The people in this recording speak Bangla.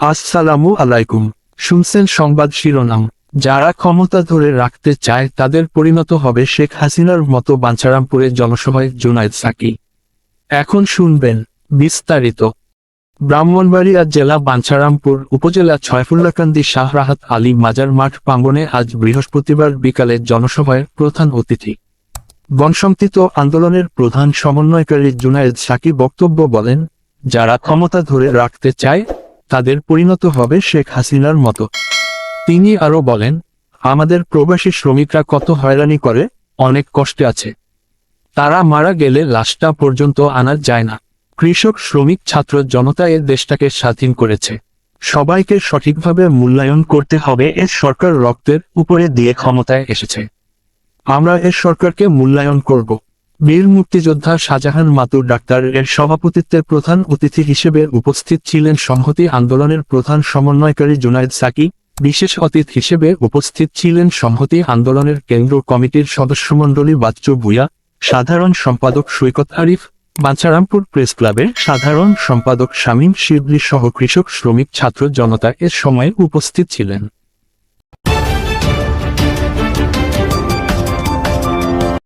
আসসালামু আলাইকুম। শুনছেন সংবাদ শিরোনাম। যারা ক্ষমতা ধরে রাখতে চায়, তাদের পরিণত হবে শেখ হাসিনার মতো বাঞ্ছারামপুরের জনসভায় জুনায়েদ সাকি। এখন শুনবেন বিস্তারিত। ব্রাহ্মণবাড়িয়া জেলা বাঞ্ছারামপুর উপজেলা ছয়ফুল্লাকান্দি শাহরাহাত আলী মাজার মাঠ প্রাঙ্গণে আজ বৃহস্পতিবার বিকালে জনসভায় প্রধান অতিথি। বনসম্মতিত আন্দোলনের প্রধান সমন্বয়কারী জুনায়েদ সাকি বক্তব্য বলেন, যারা ক্ষমতা ধরে রাখতে চায় তাদের পরিণত হবে শেখ হাসিনার মতো। তিনি আরও বলেন, আমাদের প্রবাসী শ্রমিকরা কত হয়রানি করে, অনেক কষ্টে আছে। তারা মারা গেলে লাশটা পর্যন্ত আনা যায় না। কৃষক, শ্রমিক, ছাত্র জনতা এ দেশটাকে স্বাধীন করেছে। সবাইকে সঠিকভাবে মূল্যায়ন করতে হবে এ সরকার রক্তের উপরে দিয়ে ক্ষমতায় এসেছে। আমরা এর সরকারকে মূল্যায়ন করব। বীর মুক্তিযোদ্ধা শাহজাহান মাতুর ডাক্তার এর সভাপতিত্বে প্রধান অতিথি হিসেবে উপস্থিত ছিলেন সংহতি আন্দোলনের প্রধান সমন্বয়কারী জুনায়েদ সাকি। বিশেষ অতিথি হিসেবে উপস্থিত ছিলেন সংহতি আন্দোলনের কেন্দ্র কমিটির সদস্যমণ্ডলী বাচ্চু ভুয়া সাধারণ সম্পাদক সৈকত আরিফ, বাঞ্ছারামপুর প্রেস ক্লাবের সাধারণ সম্পাদক শামীম শিবলি সহ কৃষক শ্রমিক ছাত্র জনতা এর সময় উপস্থিত ছিলেন।